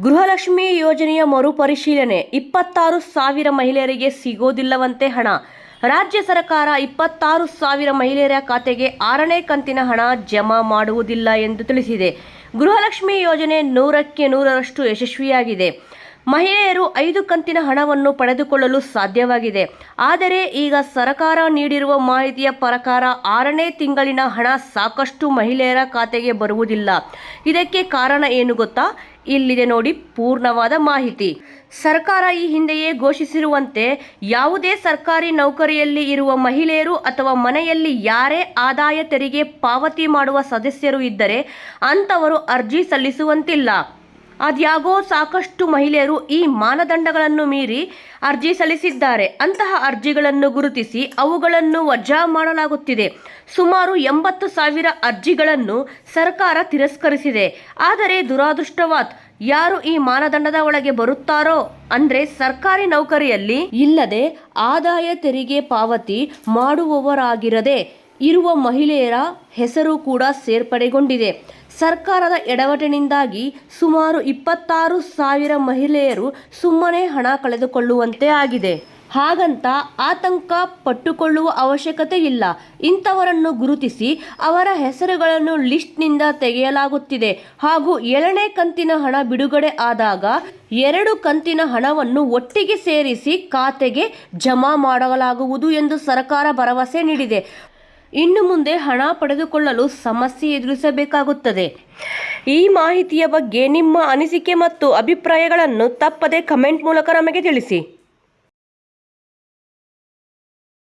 ಗೃಹಲಕ್ಷ್ಮಿ ಯೋಜನೆಯ ಮರುಪರಿಶೀಲನೆ. ಇಪ್ಪತ್ತಾರು ಸಾವಿರ ಮಹಿಳೆಯರಿಗೆ ಸಿಗೋದಿಲ್ಲವಂತೆ ಹಣ. ರಾಜ್ಯ ಸರ್ಕಾರ ಇಪ್ಪತ್ತಾರು ಸಾವಿರ ಮಹಿಳೆಯರ ಖಾತೆಗೆ ಆರನೇ ಕಂತಿನ ಹಣ ಜಮಾ ಮಾಡುವುದಿಲ್ಲ ಎಂದು ತಿಳಿಸಿದೆ. ಗೃಹಲಕ್ಷ್ಮಿ ಯೋಜನೆ ನೂರಕ್ಕೆ ನೂರರಷ್ಟು ಯಶಸ್ವಿಯಾಗಿದೆ. ಮಹಿಳೆಯರು ಐದು ಕಂತಿನ ಹಣವನ್ನು ಪಡೆದುಕೊಳ್ಳಲು ಸಾಧ್ಯವಾಗಿದೆ. ಆದರೆ ಈಗ ಸರಕಾರ ನೀಡಿರುವ ಮಾಹಿತಿಯ ಪ್ರಕಾರ ಆರನೇ ತಿಂಗಳಿನ ಹಣ ಸಾಕಷ್ಟು ಮಹಿಳೆಯರ ಖಾತೆಗೆ ಬರುವುದಿಲ್ಲ. ಇದಕ್ಕೆ ಕಾರಣ ಏನು ಗೊತ್ತಾ? ಇಲ್ಲಿದೆ ನೋಡಿ ಪೂರ್ಣವಾದ ಮಾಹಿತಿ. ಸರ್ಕಾರ ಈ ಹಿಂದೆಯೇ ಘೋಷಿಸಿರುವಂತೆ ಯಾವುದೇ ಸರ್ಕಾರಿ ನೌಕರಿಯಲ್ಲಿ ಇರುವ ಮಹಿಳೆಯರು ಅಥವಾ ಮನೆಯಲ್ಲಿ ಯಾರೇ ಆದಾಯ ತೆರಿಗೆ ಪಾವತಿ ಮಾಡುವ ಸದಸ್ಯರು ಇದ್ದರೆ ಅಂಥವರು ಅರ್ಜಿ ಸಲ್ಲಿಸುವಂತಿಲ್ಲ. ಅದ್ಯಾಗೋ ಸಾಕಷ್ಟು ಮಹಿಳೆಯರು ಈ ಮಾನದಂಡಗಳನ್ನು ಮೀರಿ ಅರ್ಜಿ ಸಲ್ಲಿಸಿದ್ದಾರೆ. ಅಂತಹ ಅರ್ಜಿಗಳನ್ನು ಗುರುತಿಸಿ ಅವುಗಳನ್ನು ವಜಾ ಮಾಡಲಾಗುತ್ತಿದೆ. ಸುಮಾರು ಎಂಬತ್ತು ಸಾವಿರ ಅರ್ಜಿಗಳನ್ನು ಸರ್ಕಾರ ತಿರಸ್ಕರಿಸಿದೆ. ಆದರೆ ದುರಾದೃಷ್ಟವಾತ್, ಯಾರು ಈ ಮಾನದಂಡದ ಒಳಗೆ ಬರುತ್ತಾರೋ ಅಂದ್ರೆ ಸರ್ಕಾರಿ ನೌಕರಿಯಲ್ಲಿ ಇಲ್ಲದೆ ಆದಾಯ ತೆರಿಗೆ ಪಾವತಿ ಮಾಡುವವರಾಗಿರದೆ ಇರುವ ಮಹಿಳೆಯರ ಹೆಸರು ಕೂಡ ಸೇರ್ಪಡೆಗೊಂಡಿದೆ. ಸರ್ಕಾರದ ಎಡವಟಿನಿಂದಾಗಿ ಸುಮಾರು ಇಪ್ಪತ್ತಾರು ಸಾವಿರ ಮಹಿಳೆಯರು ಸುಮ್ಮನೆ ಹಣ ಕಳೆದುಕೊಳ್ಳುವಂತೆ ಆಗಿದೆ. ಹಾಗಂತ ಆತಂಕ ಪಟ್ಟುಕೊಳ್ಳುವ ಅವಶ್ಯಕತೆ ಇಲ್ಲ. ಇಂಥವರನ್ನು ಗುರುತಿಸಿ ಅವರ ಹೆಸರುಗಳನ್ನು ಲಿಸ್ಟ್ನಿಂದ ತೆಗೆಯಲಾಗುತ್ತಿದೆ. ಹಾಗೂ ಏಳನೇ ಕಂತಿನ ಹಣ ಬಿಡುಗಡೆ ಆದಾಗ ಎರಡು ಕಂತಿನ ಹಣವನ್ನು ಒಟ್ಟಿಗೆ ಸೇರಿಸಿ ಖಾತೆಗೆ ಜಮಾ ಮಾಡಲಾಗುವುದು ಎಂದು ಸರ್ಕಾರ ಭರವಸೆ ನೀಡಿದೆ. ಇನ್ನು ಮುಂದೆ ಹಣ ಪಡೆದುಕೊಳ್ಳಲು ಸಮಸ್ಯೆ ಎದುರಿಸಬೇಕಾಗುತ್ತದೆ. ಈ ಮಾಹಿತಿಯ ಬಗ್ಗೆ ನಿಮ್ಮ ಅನಿಸಿಕೆ ಮತ್ತು ಅಭಿಪ್ರಾಯಗಳನ್ನು ತಪ್ಪದೆ ಕಮೆಂಟ್ ಮೂಲಕ ನಮಗೆ ತಿಳಿಸಿ.